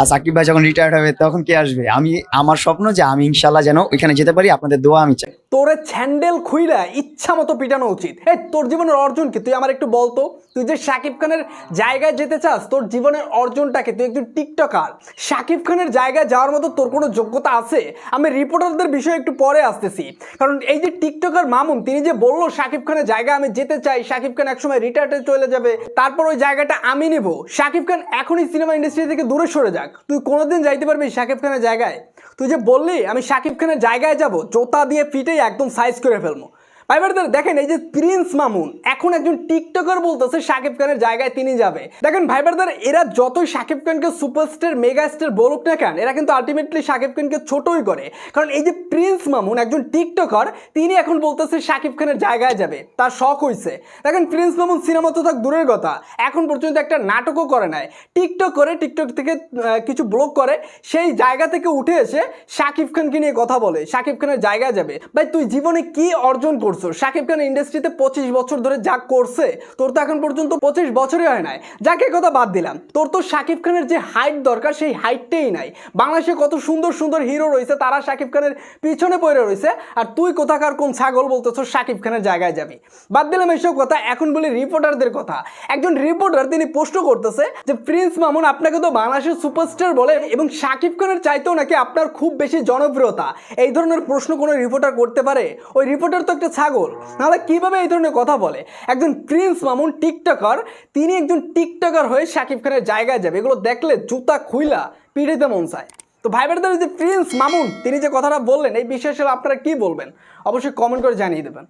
আর সাকিব ভাই যখন রিটায়ার্ড হবে, তখন কে আসবে? আমি, আমার স্বপ্ন যে আমি ইনশাল্লাহ যেন ওইখানে যেতে পারি, আপনাদের দোয়া আমি চাই। তোরে স্যান্ডেল খুইলা ইচ্ছা মতো পিটানো উচিত। এই তোর জীবনের অর্জন কি তুই আমার একটু বলতো তুই যে শাকিব খানের জায়গায় যেতে চাস, তোর জীবনের অর্জনটাকে তুই একজন টিকটকার। শাকিব খানের জায়গায় যাওয়ার মতো তোর কোনো যোগ্যতা আছে? আমি রিপোর্টারদের বিষয়ে একটু পরে আসতেছি। কারণ এই যে টিকটকার মামুন, তিনি যে বলল শাকিব খানের জায়গায় আমি যেতে চাই, শাকিব খান একসময় রিটায়ার্ডে চলে যাবে, তারপর ওই জায়গাটা আমি নেব। শাকিব খান এখনই সিনেমা ইন্ডাস্ট্রি থেকে দূরে সরে যাক। তুই কোনোদিন যাইতে পারবি শাকিব খানের জায়গায়? তুই যে বললি, আমি শাকিব খানের জায়গায় যাব, জোতা দিয়ে ফিটেই একদম সাইজ করে ফেলব। ব্রাদার দেখেন এই যে প্রিন্স মামুন, এখন একজন টিকটকার বলতেছে শাকিব খানের জায়গায় তিনি যাবে। দেখেন ভাই ব্রাদার এরা যতই শাকিব খানকে সুপারস্টার মেগা স্টার বলুক না কেন, এরা কিন্তু আলটিমেটলি শাকিব খানকে ছোটই করে। কারণ এই যে প্রিন্স মামুন, একজন টিকটকার, তিনি এখন বলতেছে শাকিব খানের জায়গায় যাবে, তার শখ হয়েছে দেখেন প্রিন্স মামুন সিনেমা তো থাক দূরের কথা, এখন পর্যন্ত একটা নাটকও করে নাই। টিকটক করে, টিকটক থেকে কিছু ব্লগ করে, সেই জায়গা থেকে উঠে এসে শাকিব খানকে নিয়ে কথা বলে, শাকিব খানের জায়গায় যাবে। ভাই তুই জীবনে কি অর্জন করছ শাকিব খান ইন্ডাস্ট্রিতে পঁচিশ বছর ধরে যা করছে, তোর তো এখন পর্যন্ত পঁচিশ বছরই হয় নাই। যাকে কথা বাদ দিলাম, তোর তো শাকিব খানের যে হাইট দরকার, সেই হাইটটাই নাই। বাংলাদেশে কত সুন্দর সুন্দর হিরো রয়েছে, তারা শাকিব খানের পিছনে পড়ে রয়েছে, আর তুই কোথাকার কোন ছাগল বলতেছো শাকিব খানের জায়গায় যাবি। বাদ দিলাম এইসব কথা, এখন বলি রিপোর্টারদের কথা। একজন রিপোর্টার তিনি প্রশ্ন করতেছে যে প্রিন্স মামুন, আপনাকে তো বাংলাদেশের সুপারস্টার বলে, এবং শাকিব খানের চাইতেও নাকি আপনার খুব বেশি জনপ্রিয়তা? এই ধরনের প্রশ্ন কোনো রিপোর্টার করতে পারে? ওই রিপোর্টার তো একটা নাহলে কীভাবে এই ধরনের কথা বলে? একজন প্রিন্স মামুন টিকটকার, তিনি একজন টিকটকার হয়ে শাকিব খানের জায়গায় যাবে। এগুলো দেখলে জুতা খুইলা, পিড়িতে মন চায়। তো ভাইবার যে প্রিন্স মামুন, তিনি যে কথাটা বললেন, এই আসলে আপনারা কি বলবেন? অবশ্যই কমেন্ট করে জানিয়ে দেবেন।